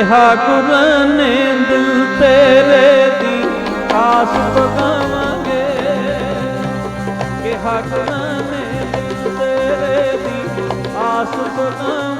ਕਿਹਾ ਕੁਰਨੇ ਦਿਲ ਤੇਰੇ ਦੀ ਆਸ ਪਗਾਵਾਂਗੇ ਕਿਹਾ ਕੁਰਨੇ ਦਿਲ ਤੇਰੇ ਦੀ ਆਸ ਪਗਾਵਾਂਗੇ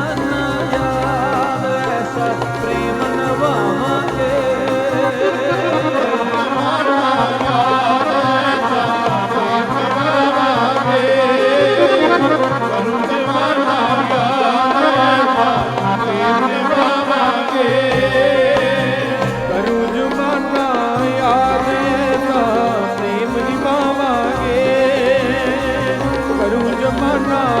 run, run.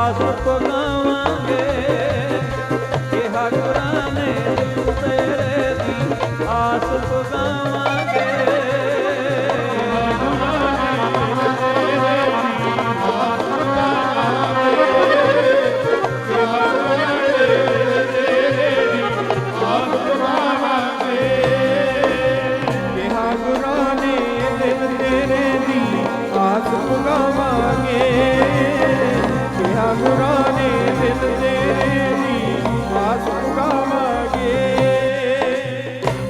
आसुपना 对